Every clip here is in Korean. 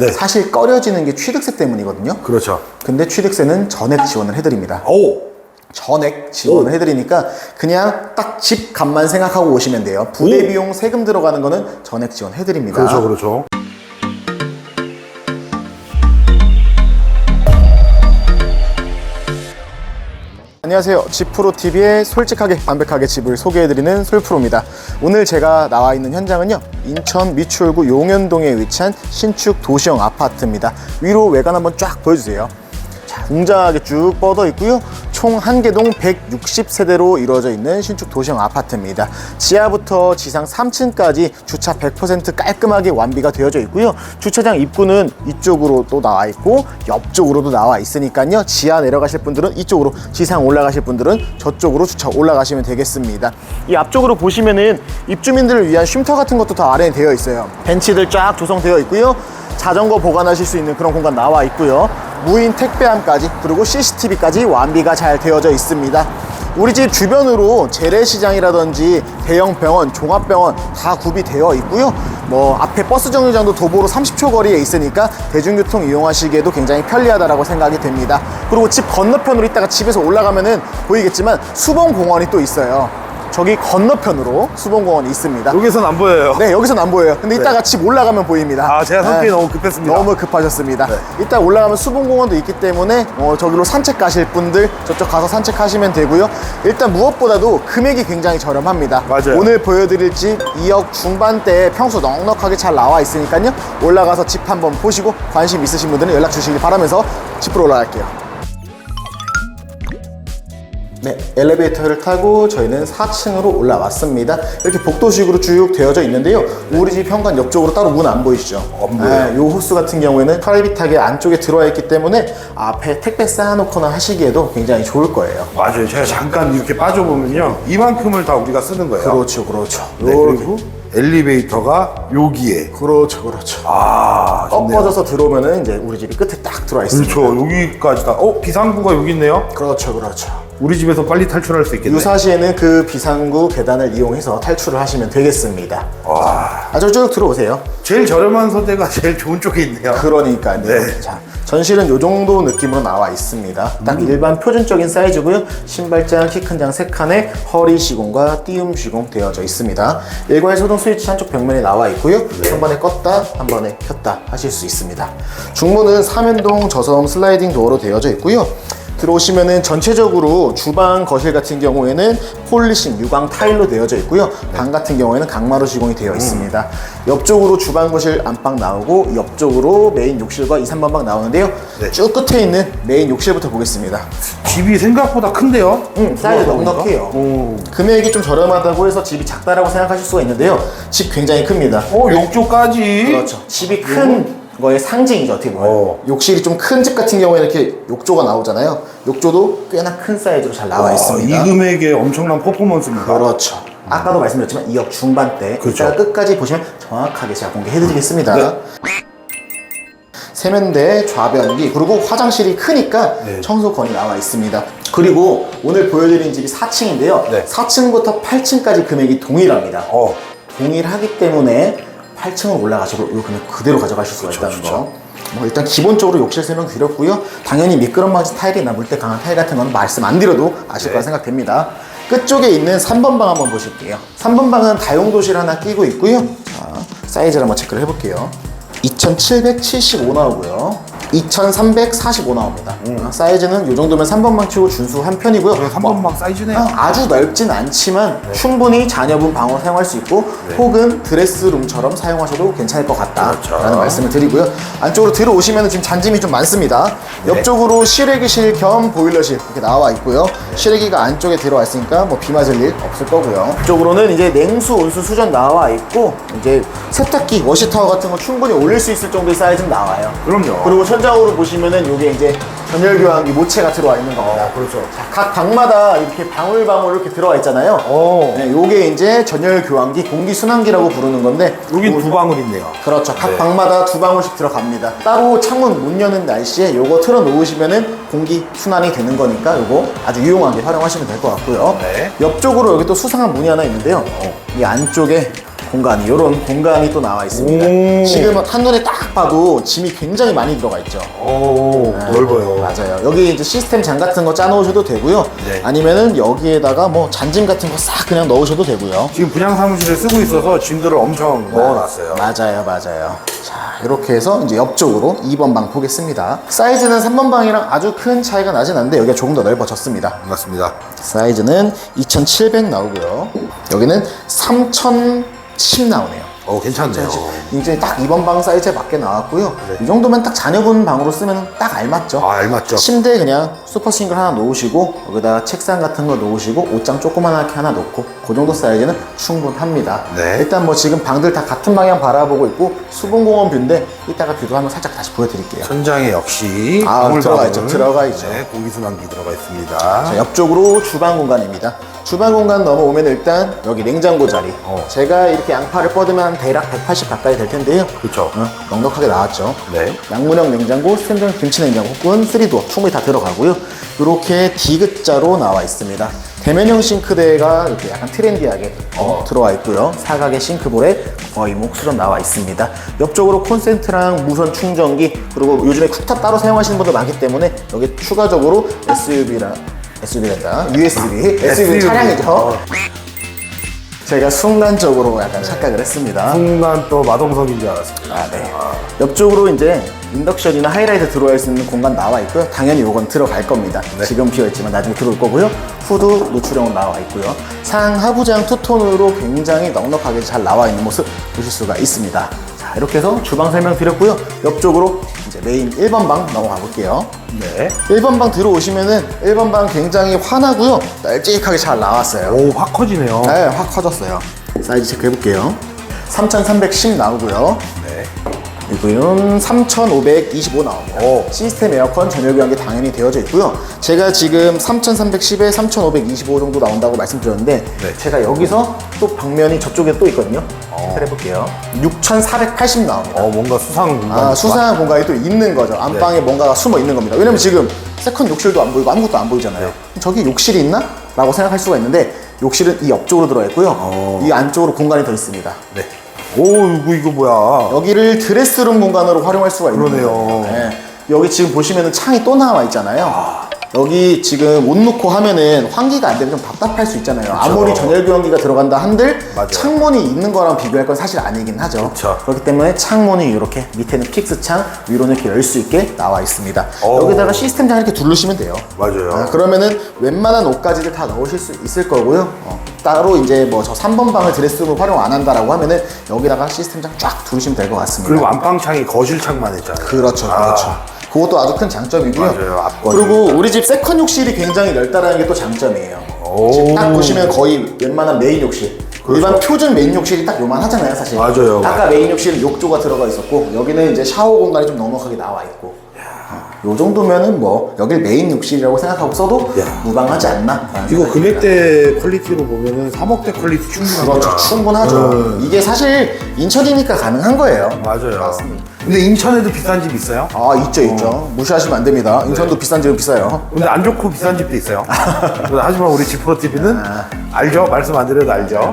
네. 사실 꺼려지는 게 취득세 때문이거든요. 그렇죠. 근데 취득세는 전액 지원을 해드립니다. 오. 전액 지원을 해드리니까 그냥 딱 집 값만 생각하고 오시면 돼요. 부대 오. 비용 세금 들어가는 거는 전액 지원 해드립니다. 그렇죠, 그렇죠. 안녕하세요. 집프로 TV의 솔직하게 담백하게 집을 소개해드리는 솔프로입니다. 오늘 제가 나와 있는 현장은요, 인천 미추홀구 용현동에 위치한 신축 도시형 아파트입니다. 위로 외관 한번 쫙 보여주세요. 자, 웅장하게 쭉 뻗어 있고요. 총 한 개동 160세대로 이루어져 있는 신축 도시형 아파트입니다. 지하부터 지상 3층까지 주차 100% 깔끔하게 완비가 되어져 있고요. 주차장 입구는 이쪽으로 또 나와 있고 옆쪽으로도 나와 있으니까요. 지하 내려가실 분들은 이쪽으로, 지상 올라가실 분들은 저쪽으로 주차 올라가시면 되겠습니다. 이 앞쪽으로 보시면은 입주민들을 위한 쉼터 같은 것도 다 아래에 되어 있어요. 벤치들 쫙 조성되어 있고요. 자전거 보관하실 수 있는 그런 공간 나와 있고요. 무인 택배함까지 그리고 CCTV까지 완비가 잘 되어져 있습니다. 우리 집 주변으로 재래시장이라든지 대형 병원, 종합병원 다 구비되어 있고요. 뭐 앞에 버스 정류장도 도보로 30초 거리에 있으니까 대중교통 이용하시기에도 굉장히 편리하다라고 생각이 됩니다. 그리고 집 건너편으로 있다가 집에서 올라가면은 보이겠지만 수봉공원이 또 있어요. 저기 건너편으로 수봉공원이 있습니다. 여기선 안 보여요. 네, 여기서는 안 보여요. 근데 이따가 집 올라가면 보입니다. 아, 제가 성격이 네. 너무 급했습니다. 너무 급하셨습니다. 네. 이따 올라가면 수봉공원도 있기 때문에 어, 저기로 산책 가실 분들 저쪽 가서 산책하시면 되고요. 일단 무엇보다도 금액이 굉장히 저렴합니다. 맞아요. 오늘 보여드릴 집 2억 중반대에 평수 넉넉하게 잘 나와 있으니까요. 올라가서 집 한번 보시고 관심 있으신 분들은 연락 주시길 바라면서 집으로 올라갈게요. 네, 엘리베이터를 타고 저희는 4층으로 올라왔습니다. 이렇게 복도식으로 쭉 되어져 있는데요. 우리 집 현관 옆쪽으로 따로 문 안 보이시죠? 안 보여요. 네, 요 호스 같은 경우에는 프라이빗하게 안쪽에 들어와 있기 때문에 앞에 택배 쌓아놓거나 하시기에도 굉장히 좋을 거예요. 맞아요. 제가 잠깐 이렇게 빠져보면요. 이만큼을 다 우리가 쓰는 거예요. 그렇죠, 그렇죠. 네, 요렇게. 그리고 엘리베이터가 여기에. 그렇죠, 그렇죠. 아, 좋네요. 꺾어져서 들어오면은 이제 우리 집이 끝에 딱 들어와 있습니다. 그렇죠. 여기까지 다. 어, 비상구가 여기 있네요. 그렇죠, 그렇죠. 우리 집에서 빨리 탈출할 수 있겠네. 유사시에는 그 비상구 계단을 이용해서 탈출을 하시면 되겠습니다. 와. 아주 쭉 들어오세요. 제일 저렴한 서대가 제일 좋은 쪽에 있네요. 그러니까요. 네. 자, 전실은 이 정도 느낌으로 나와 있습니다. 딱 일반 표준적인 사이즈고요. 신발장, 키 큰 장 3칸에 허리 시공과 띄움 시공 되어져 있습니다. 일괄 소등 스위치 한쪽 벽면에 나와 있고요. 한 번에 껐다, 한 번에 켰다 하실 수 있습니다. 중문은 삼연동 저성 슬라이딩 도어로 되어져 있고요. 들어오시면은 전체적으로 주방 거실 같은 경우에는 폴리싱 유광 타일로 되어져 있고요. 방 같은 경우에는 강마루 시공이 되어 있습니다. 옆쪽으로 주방 거실 안방 나오고 옆쪽으로 메인 욕실과 2, 3번 방 나오는데요. 네. 쭉 끝에 있는 메인 욕실부터 보겠습니다. 집이 생각보다 큰데요? 음, 사이즈 보니까? 넉넉해요. 오. 금액이 좀 저렴하다고 해서 집이 작다라고 생각하실 수가 있는데요. 집 굉장히 큽니다. 어, 욕조까지. 그렇죠. 집이 큰 거의 상징이죠, 어떻게 보면. 어. 욕실이 좀 큰 집 같은 경우에 이렇게 욕조가 나오잖아요. 욕조도 꽤나 큰 사이즈로 잘 나와 와, 있습니다. 이 금액에 엄청난 퍼포먼스입니다. 그렇죠. 아까도 말씀드렸지만 2억 중반대. 그렇죠. 이따가 끝까지 보시면 정확하게 제가 공개해드리겠습니다. 네. 세면대, 좌변기, 그리고 화장실이 크니까 네. 청소건이 나와 있습니다. 그리고 오늘 보여드린 집이 4층인데요. 네. 4층부터 8층까지 금액이 동일합니다. 어. 동일하기 때문에 8층을 올라가시고 이 금액 그대로 가져가실 수가 있다는 그쵸. 거. 뭐 일단 기본적으로 욕실 설명 드렸고요. 당연히 미끄럼맞은 타일이나 물때 강한 타일 같은 거는 말씀 안 드려도 아실 네. 거라 생각됩니다. 끝쪽에 있는 3번 방 한번 보실게요. 3번 방은 다용도실 하나 끼고 있고요. 자, 사이즈를 한번 체크를 해볼게요. 2775 나오고요. 2345 나옵니다. 아, 사이즈는 이 정도면 3번 방 치고 준수 한 편이고요. 그래, 3번방 사이즈네요. 아, 아주 넓진 않지만 네. 충분히 자녀분 방으로 사용할 수 있고 혹은 드레스룸처럼 사용하셔도 괜찮을 것 같다라는 그렇죠. 말씀을 드리고요. 안쪽으로 들어오시면 지금 잔짐이 좀 많습니다. 네. 옆쪽으로 실외기실 겸 보일러실 이렇게 나와 있고요. 실외기가 안쪽에 들어와 있으니까 뭐 비 맞을 일 없을 거고요. 이쪽으로는 이제 냉수, 온수, 수전 나와 있고 이제 세탁기, 워시타워 같은 거 충분히 올릴 수 있을 정도의 사이즈는 나와요. 그럼요. 그리고 천 장으로 보시면은 이게 이제 전열 교환기 모체가 들어와 있는 겁니다. 어, 그렇죠. 자, 각 방마다 이렇게 방울방울 이렇게 들어와 있잖아요. 어. 네, 요게 이제 전열 교환기, 공기 순환기라고 부르는 건데 여기 두 방울 있네요. 그렇죠. 각 네. 방마다 두 방울씩 들어갑니다. 따로 창문 문 여는 날씨에 요거 틀어 놓으시면은 공기 순환이 되는 거니까 요거 아주 유용하게 활용하시면 될 것 같고요. 네. 옆쪽으로 여기 또 수상한 문이 하나 있는데요. 이 안쪽에 공간이 이런 공간이 또 나와 있습니다. 오. 지금은 한눈에 딱 봐도 짐이 굉장히 많이 들어가 있죠. 오, 넓어요. 맞아요. 여기 이제 시스템 장 같은 거 짜놓으셔도 되고요. 네. 아니면은 여기에다가 뭐 잔짐 같은 거 싹 그냥 넣으셔도 되고요. 지금 분양 사무실에 쓰고 있어서 짐들을 엄청 넣어놨어요. 맞아요, 맞아요. 자, 이렇게 해서 이제 옆쪽으로 2번 방 보겠습니다. 사이즈는 3번 방이랑 아주 큰 차이가 나진 않는데 여기가 조금 더 넓어졌습니다. 맞습니다. 사이즈는 2700 나오고요. 여기는 3010 나오네요. 어, 괜찮네요. 이제 딱 2번 방 사이즈에 맞게 나왔고요. 이 정도면 딱 자녀분 방으로 쓰면 딱 알맞죠. 아, 알맞죠? 침대 그냥 슈퍼 싱글 하나 놓으시고 여기다가 책상 같은 거 놓으시고 옷장 조그만하게 하나 놓고 그 정도 사이즈는 충분합니다. 네. 일단 뭐 지금 방들 다 같은 방향 바라보고 있고 수봉공원 뷰인데 이따가 뷰도 한번 살짝 다시 보여드릴게요. 천장에 역시 아, 방울 들어가. 있죠. 들어가 있죠. 네, 공기순환기 들어가 있습니다. 자, 옆쪽으로 주방 공간입니다. 주방 공간 넘어오면 일단 여기 냉장고 자리. 어. 제가 이렇게 양파를 뻗으면 한 대략 180 가까이 될 텐데요. 그쵸. 어, 넉넉하게 나왔죠. 네. 양문형 냉장고, 스탠드형 김치 냉장고 혹은 3도어 충분히 다 들어가고요. 이렇게 디귿자로 나와 있습니다. 대면형 싱크대가 이렇게 약간 트렌디하게 어, 들어와 있고요. 사각의 싱크볼에 거의 몫으로 나와 있습니다. 옆쪽으로 콘센트랑 무선 충전기 그리고 요즘에 쿡탑 따로 사용하시는 분들 많기 때문에 여기 추가적으로 SUV랑 SUV란다 USB SUV SUV. 차량이죠. 어. 제가 순간적으로 약간 착각을 했습니다. 순간 또 마동석인 줄 알았습니다. 아, 네. 옆쪽으로 이제 인덕션이나 하이라이트 들어갈 수 있는 공간 나와 있고요. 당연히 이건 들어갈 겁니다. 지금 비어있지만 나중에 들어올 거고요. 후드 노출형으로 나와 있고요. 상하부장 투톤으로 굉장히 넉넉하게 잘 나와 있는 모습 보실 수가 있습니다. 자, 이렇게 해서 주방 설명 드렸고요. 옆쪽으로 이제 메인 1번 방 넘어가 볼게요. 네. 1번 방 들어오시면은 1번 방 굉장히 환하고요. 널찍하게 잘 나왔어요. 오, 확 커지네요. 네, 확 커졌어요. 사이즈 체크해 볼게요. 3310 나오고요. 네. 이거는 3525 나옵니다. 오. 시스템 에어컨 전열 교환기 당연히 되어져 있고요. 제가 지금 3310에 3525 정도 나온다고 말씀드렸는데 네. 제가 여기서 또 방면이 저쪽에 또 있거든요. 체크해 볼게요. 6480 나옵니다. 어, 뭔가 수상 공간. 아, 수상한 공간이 또 있는 거죠. 안방에 뭔가가 숨어 있는 겁니다. 왜냐면 지금 세컨 욕실도 안 보이고 아무것도 안 보이잖아요. 저기 욕실이 있나? 라고 생각할 수가 있는데 욕실은 이 옆쪽으로 들어가 있고요. 이 안쪽으로 공간이 더 있습니다. 네. 오, 이거, 이거 뭐야. 여기를 드레스룸 공간으로 활용할 수가 있는 그러네요. 거예요. 네. 여기 지금 보시면은 창이 또 나와 있잖아요. 여기 지금 옷 놓고 하면은 환기가 안 되면 좀 답답할 수 있잖아요. 아무리 전열 교환기가 들어간다 한들 맞아요. 창문이 있는 거랑 비교할 건 사실 아니긴 하죠. 그쵸. 그렇기 때문에 창문이 이렇게 밑에는 픽스 창, 위로는 이렇게 열 수 있게 나와 있습니다. 오. 여기다가 시스템 장 이렇게 두르시면 돼요. 맞아요. 아, 그러면은 웬만한 옷까지를 다 넣으실 수 있을 거고요. 어, 따로 이제 뭐 저 3번 방을 드레스룸으로 활용 안 한다라고 하면은 여기다가 시스템 장 쫙 두르시면 될 것 같습니다. 그리고 안방창이 거실창만 했잖아요. 그렇죠, 아, 그렇죠. 그것도 아주 큰 장점이고요. 맞아요, 앞거리. 그리고 우리 집 세컨 욕실이 굉장히 넓다라는 게 또 장점이에요. 오. 지금 딱 보시면 거의 웬만한 메인 욕실. 일반 표준 메인 욕실이 딱 요만하잖아요, 사실. 그렇죠. 맞아요, 아까. 메인 욕실은 욕조가 들어가 있었고 여기는 이제 샤워 공간이 좀 넉넉하게 나와 있고. 요 정도면은 뭐 여길 메인 욕실이라고 생각하고 써도 야. 무방하지 않나? 이거 금액대 퀄리티로 보면은 3억대 퀄리티 충분합니다. 그렇죠, 충분하죠. 음. 이게 사실 인천이니까 가능한 거예요. 맞아요. 맞습니다. 근데 인천에도 비싼 집 있어요? 아 있죠, 있죠. 무시하시면 안 됩니다. 인천도 비싼 집은 비싸요. 근데 안 좋고 비싼 집도 있어요. 하지만 우리 지프로 TV는 알죠? 말씀 안 드려도 알죠?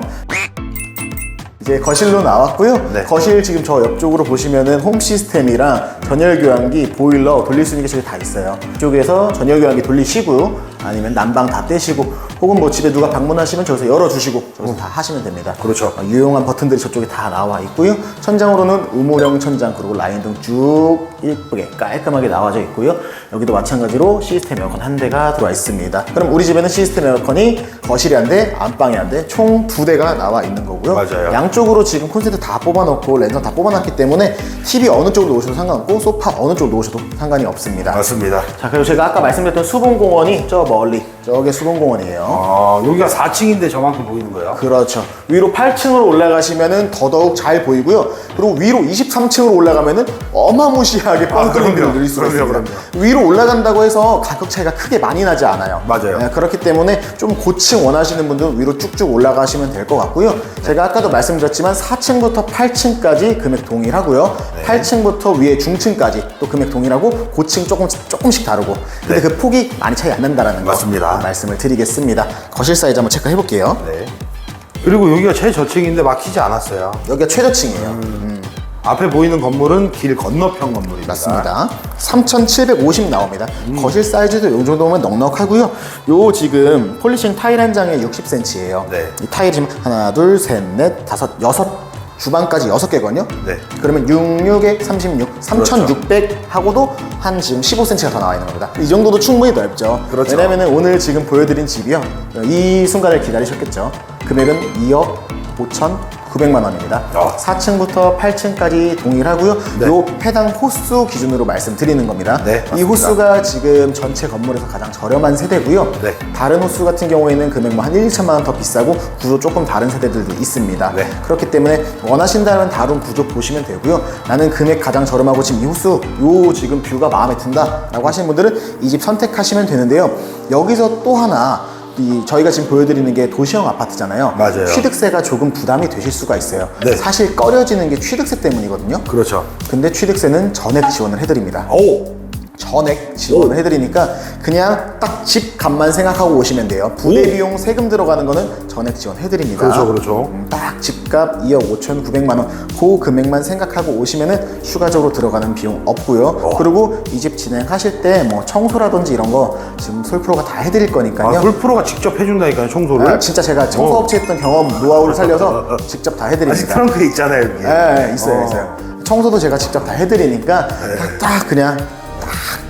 이제 거실로 나왔고요. 네. 거실 지금 저 옆쪽으로 보시면은 홈 시스템이랑 전열 교환기, 보일러 돌릴 수 있는 게 저기 다 있어요. 이쪽에서 전열 교환기 돌리시고 아니면 난방 다 떼시고 혹은 뭐 집에 누가 방문하시면 저기서 열어주시고 저기서 다 하시면 됩니다. 그렇죠. 어, 유용한 버튼들이 저쪽에 다 나와 있고요. 천장으로는 우물형 천장 그리고 라인 등 쭉 이쁘게 깔끔하게 나와져 있고요. 여기도 마찬가지로 시스템 에어컨 한 대가 들어와 있습니다. 그럼 우리 집에는 시스템 에어컨이 거실에 한 대, 안방에 한 대, 총 두 대가 나와 있는 거고요. 맞아요. 양쪽으로 지금 콘센트 다 뽑아놓고 랜선 다 뽑아놨기 때문에 TV 어느 쪽으로 놓으셔도 상관없고 소파 어느 쪽으로 놓으셔도 상관이 없습니다. 맞습니다. 자 그리고 제가 아까 말씀드렸던 수봉공원이 저 멀리 저게 수봉공원이에요. 아, 여기가 4층인데 저만큼 보이는 거예요? 그렇죠. 위로 8층으로 올라가시면은 더더욱 잘 보이고요. 그리고 위로 23층으로 올라가면은 어마무시 하게 뻥 뚫린 아, 그럼요. 뷰를 누릴 수가 그럼요, 있습니다. 위로 올라간다고 해서 가격 차이가 크게 많이 나지 않아요. 맞아요. 네, 그렇기 때문에 좀 고층 원하시는 분들은 위로 쭉쭉 올라가시면 될 것 같고요. 제가 아까도 말씀드렸지만 4층부터 8층까지 금액 동일하고요. 네. 8층부터 위에 중층까지 또 금액 동일하고 고층 조금 조금씩 다르고. 근데 그 폭이 많이 차이 안 난다라는 거 네. 맞습니다. 말씀을 드리겠습니다. 거실 사이즈 한번 체크해 볼게요. 네. 그리고 여기가 최저층인데 막히지 않았어요. 여기가 최저층이에요. 앞에 보이는 건물은 길 건너편 건물입니다. 맞습니다. 3,750 나옵니다. 거실 사이즈도 이 정도면 넉넉하고요. 요 지금 폴리싱 타일 한 장에 60cm예요. 네. 이 타일이 지금 하나, 둘, 셋, 넷, 다섯, 여섯 주방까지 여섯 개거든요. 네. 그러면 66에 36, 3,600 하고도 한 지금 15cm가 더 나와 있는 겁니다. 이 정도도 충분히 넓죠. 그렇죠. 왜냐면은 오늘 지금 보여드린 집이요. 이 순간을 기다리셨겠죠. 금액은 2억 5천 900만 원입니다. 아. 4층부터 8층까지 동일하고요. 네. 요 해당 호수 기준으로 말씀드리는 겁니다. 네, 이 맞습니다. 호수가 지금 전체 건물에서 가장 저렴한 세대고요. 네. 다른 호수 같은 경우에는 금액 뭐한 1, 2천만 원 더 비싸고 구조 조금 다른 세대들도 있습니다. 네. 그렇기 때문에 원하신다면 다른 구조 보시면 되고요. 나는 금액 가장 저렴하고 지금 이 호수 요 지금 뷰가 마음에 든다라고 하시는 분들은 이 집 선택하시면 되는데요. 여기서 또 하나 이 저희가 지금 보여드리는 게 도시형 아파트잖아요. 맞아요. 취득세가 조금 부담이 되실 수가 있어요. 네. 사실 꺼려지는 게 취득세 때문이거든요. 그렇죠. 근데 취득세는 전액 지원을 해드립니다. 오! 전액 지원을 해드리니까 그냥 딱 집 값만 생각하고 오시면 돼요. 부대 오. 비용 세금 들어가는 거는 전액 지원해드립니다. 그렇죠, 그렇죠. 음, 딱 집값 2억 5천 9백만 원, 그 금액만 생각하고 오시면은 추가적으로 들어가는 비용 없고요. 어. 그리고 이 집 진행하실 때 뭐 청소라든지 이런 거 지금 솔프로가 다 해드릴 거니까요. 아, 솔프로가 직접 해준다니까요, 청소를. 아, 진짜 제가 청소업체 했던 경험 노하우를 살려서 직접 다 아직 해드립니다. 트렁크에 있잖아요, 여기. 예, 예, 있어요, 어. 있어요. 청소도 제가 직접 다 해드리니까 딱, 딱 그냥 딱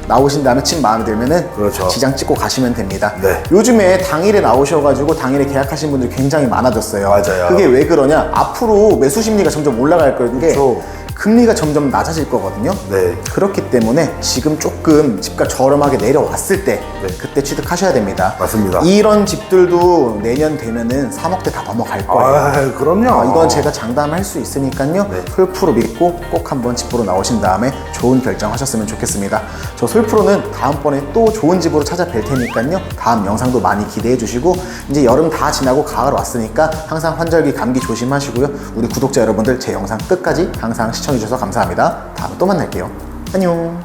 나오신 다음에 집 마음에 들면은 그렇죠. 지장 찍고 가시면 됩니다. 네. 요즘에 당일에 나오셔가지고 당일에 계약하신 분들이 굉장히 많아졌어요. 맞아요. 그게 왜 그러냐? 앞으로 매수 심리가 점점 올라갈 거게 그렇죠. 금리가 점점 낮아질 거거든요. 네. 그렇기 때문에 지금 조금 집값 저렴하게 내려왔을 때 네. 그때 취득하셔야 됩니다. 맞습니다. 이런 집들도 내년 되면은 3억대 다 넘어갈 거예요. 아, 그럼요. 어, 이건 제가 장담할 수 있으니까요. 네. 솔프로 믿고 꼭 한번 집보러 나오신 다음에 좋은 결정하셨으면 좋겠습니다. 저 솔프로는 다음번에 또 좋은 집으로 찾아뵐 테니까요. 다음 영상도 많이 기대해 주시고 이제 여름 다 지나고 가을 왔으니까 항상 환절기 감기 조심하시고요. 우리 구독자 여러분들 제 영상 끝까지 항상 시청해 주셔서 감사합니다. 다음에 또 만날게요. 안녕.